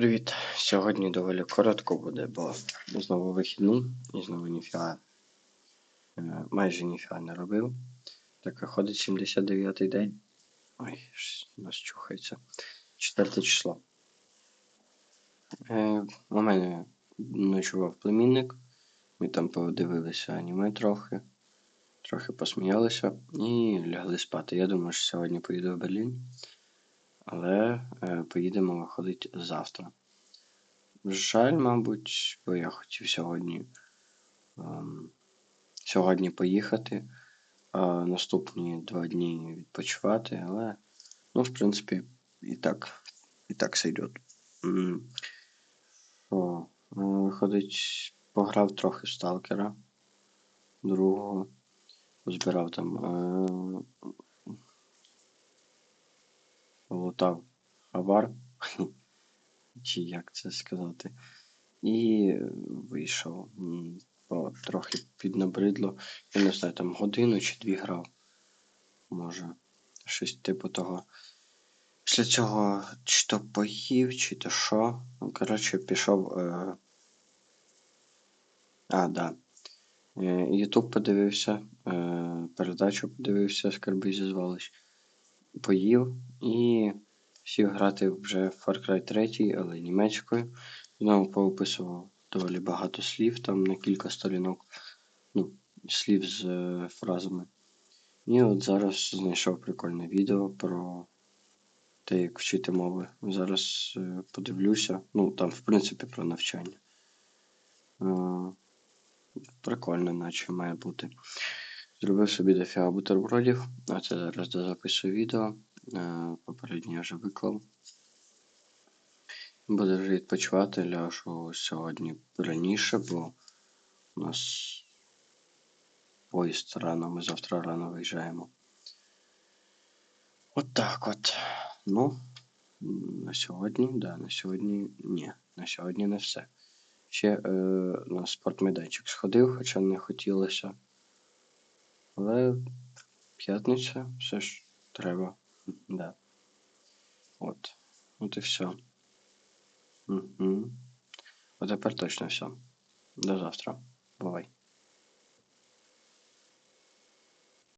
Привіт! Сьогодні доволі коротко буде, бо знову вихідний і знову ніфіга. е, Майже ніфіга не робив. Так виходить 79-й день. Ой, нас чухається. Четверте число. Е, у мене ночував племінник. Ми там подивилися аніме трохи, трохи посміялися і лягли спати. Я думаю, що сьогодні поїду в Берлін, але е, поїдемо виходить завтра. Жаль, мабуть, бо я хотів сьогодні, ем, сьогодні поїхати, а наступні два дні відпочивати, але, ну, в принципі, і так, і так. М, Що, е, виходить, пограв трохи сталкера другого, збирав там, лутав хабар. чи як це сказати. І вийшов. Бо трохи піднабридло. Я не знаю, там годину чи дві грав. Може, щось типу того. Після цього чи то поїв, чи то що. Ну, коротше, пішов. Е... А, да. Е, Ютуб подивився, е, передачу подивився, скарби зі звалищ. Поїв і сів грати вже в Far Cry 3, але німецькою. Знову поописував доволі багато слів, там на кілька сторінок, ну, слів з е, фразами. І от зараз знайшов прикольне відео про те, як вчити мови. Зараз е, подивлюся. Ну, там, в принципі, про навчання. Е, прикольно, наче має бути. Зробив собі дофіга бутербродів, а це зараз дозаписую відео. Е, Попередньо я вже виклав. Буду вже відпочивати, ляжу сьогодні раніше, бо у нас поїзд рано, ми завтра рано виїжджаємо. От так от. Ну, на сьогодні, да, на сьогодні ні, на сьогодні не все. Ще е, на спортмайданчик сходив, хоча не хотілося. Але п'ятниця все ж треба. Да. От. От і все. Угу. От тепер точно все. До завтра. Бувай.